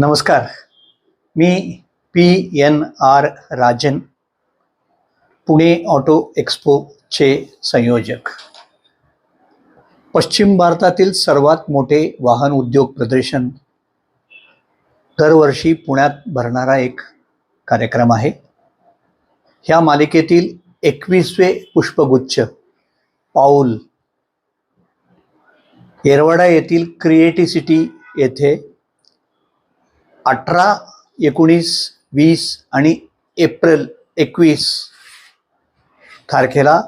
नमस्कार. मी P N R Rajan Pune auto एक्सपोचे संयोजक. पश्चिम भारतातील सर्वात मोठे वाहन उद्योग प्रदर्शन दरवर्षी पुण्यात भरणारा एक कार्यक्रम आहे. ह्या मालिकेतील एकवीसवे पुष्पगुच्छ पाऊल येरवाडा येथील क्रिएटिसिटी येथे अठरा एकोणीस वीस आणि एप्रिल एकवीस तारखेला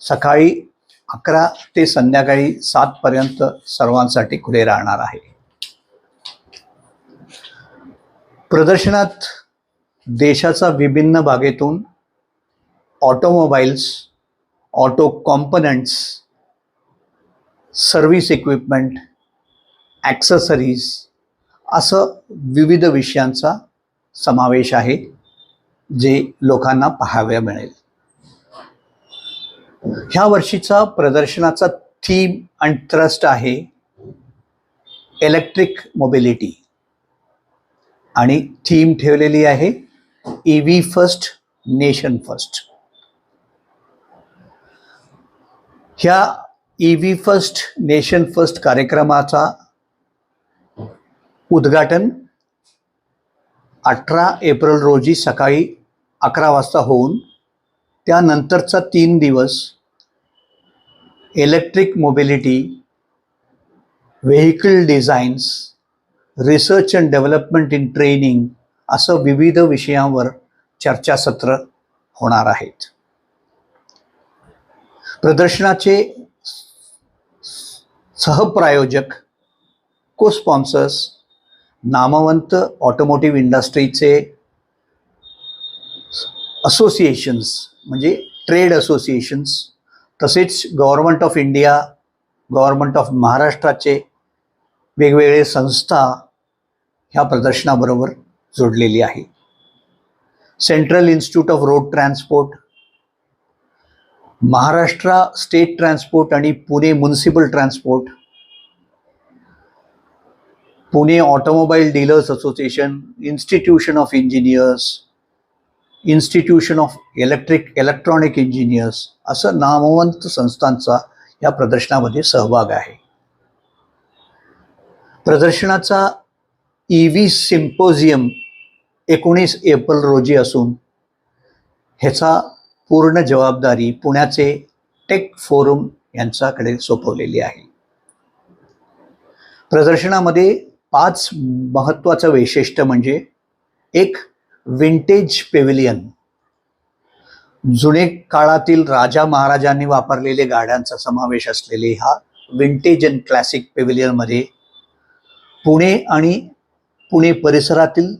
सकाळी अकरा ते संध्याकाळी सातपर्यंत सर्वांसाठी खुले राहणार आहे. प्रदर्शनात देशाचा विभिन्न भागेतून automobiles auto components service equipment accessories असं विविध विषयांचा समावेश आहे जे लोकांना पाहाव्या मिळेल. ह्या वर्षीचा प्रदर्शनाचा थीम आणि ट्रस्ट आहे इलेक्ट्रिक मोबिलिटी आणि थीम ठेवलेली आहे E V first nation first ह्या E V first nation first कार्यक्रमाचा उद्घाटन अठरा एप्रिल रोजी सकाळी अकरा वाजता होऊन त्यानंतरचा तीन दिवस electric mobility vehicle designs research and development in training असं विविध विषयांवर चर्चासत्र होणार आहेत. प्रदर्शनाचे सहप्रायोजक को स्पॉन्सर्स नामवंत ऑटोमोटिव्ह इंडस्ट्रीचे असोसिएशन्स म्हणजे ट्रेड असोसिएशन्स तसेच government of India government of महाराष्ट्राचे वेगवेगळे संस्था ह्या प्रदर्शनाबरोबर जोडलेली आहे. Central institute of road transport Maharashtra state transport आणि Pune municipal transport Pune automobile dealers association institution of engineers institution of electric electronic engineers असं नामवंत संस्थांचा या प्रदर्शनामध्ये सहभाग आहे. प्रदर्शनाचा ई व्ही सिम्पोजियम एकोणीस एप्रिल रोजी असून ह्याचा पूर्ण जबाबदारी पुण्याचे टेक फोरम यांच्याकडे सोपवलेली आहे. प्रदर्शनामध्ये पाच महत्त्वाचं वैशिष्ट्य म्हणजे एक विंटेज पेव्हिलियन जुने काळातील राजा महाराजांनी वापरलेले गाड्यांचा समावेश असलेले हा विंटेज अँड क्लासिक पेव्हिलियनमध्ये पुणे आणि पुणे परिसरातील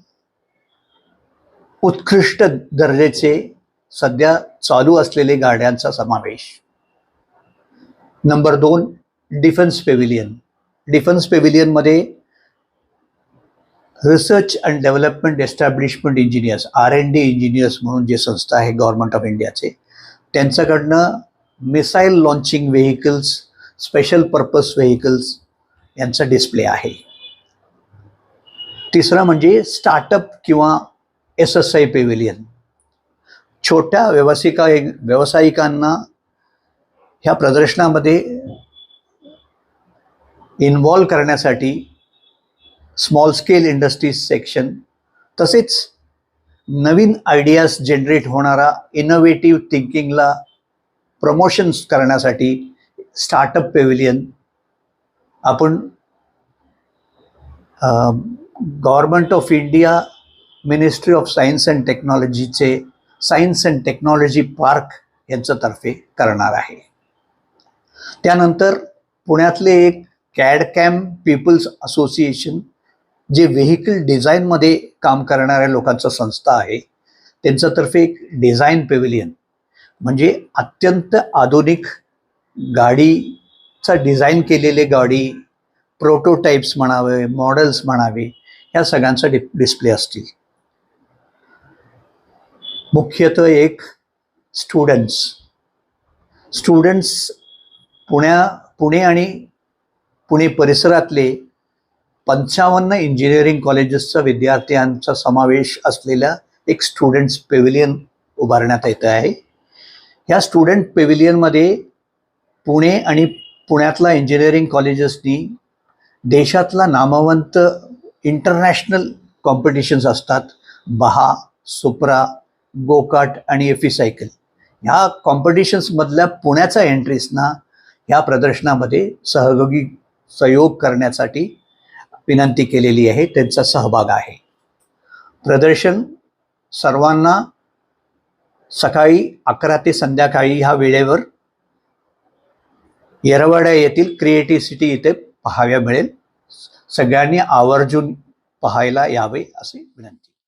उत्कृष्ट दर्जेचे सध्या चालू असलेले गाड्यांचा समावेश. नंबर दोन defence pavilion defence पेव्हिलियनमध्ये research and development establishment engineers R N D engineers म्हणून जे संस्था आहे गव्हर्नमेंट ऑफ इंडियाचे त्यांच्याकडनं missile launching vehicles special purpose vehicles यांचा डिस्प्ले आहे. तिसरं म्हणजे स्टार्टअप किंवा एस एस आय पेव्हिलियन छोट्या व्यावसायिका व्यावसायिकांना ह्या प्रदर्शनामध्ये इन्व्हॉल्व करण्यासाठी स्मॉल स्केल इंडस्ट्रीज सेक्शन तसेच नवीन आयडियाज जनरेट होणारा इनोव्हेटिव्ह थिंकिंगला प्रमोशन्स करण्यासाठी स्टार्टअप पेव्हिलियन आपण government of India ministry of science and टेक्नॉलॉजीचे science and technology park यांच्यातर्फे करणार आहे. त्यानंतर पुण्यातले एक कॅडकॅम पीपल्स असोसिएशन जे व्हेकल डिझाईनमध्ये काम करणाऱ्या लोकांचं संस्था आहे त्यांच्यातर्फे एक डिझाईन पेव्हिलियन म्हणजे अत्यंत आधुनिक गाडीचा डिझाईन केलेले गाडी प्रोटोटाईप्स म्हणावे मॉडेल्स म्हणावे ह्या सगळ्यांचा डि डिस्प्ले असतील. मुख्यतः एक स्टुडंट्स. स्टुडंट्स पुण्या पुणे आणि पुणे परिसरातले पंचावन्न इंजिनिअरिंग कॉलेजेसचा विद्यार्थ्यांचा समावेश असलेल्या एक स्टुडंट्स पेव्हिलियन उभारण्यात येतं आहे. ह्या स्टुडंट पेव्हिलियनमध्ये पुणे आणि पुण्यातला इंजिनिअरिंग कॉलेजेसनी देशातला नामवंत इंटरनॅशनल कॉम्पिटिशन्स असतात. बहा सुप्रा गोकाट आणि एफी सायकल. ह्या कॉम्पिटिशन्समधल्या पुण्याच्या एंट्रीसना ह्या प्रदर्शनामध्ये सहयोगी सहयोग करण्यासाठी विनंती केलेली आहे त्यांचा सहभाग आहे. प्रदर्शन सर्वांना सकाळी अकरा ते संध्याकाळी ह्या वेळेवर येरवाड्या येथील क्रिएटिव्ह सिटी इथे पाहाव्या मिळेल. सगळ्यांनी आवर्जून पाहायला यावे असे विनंती.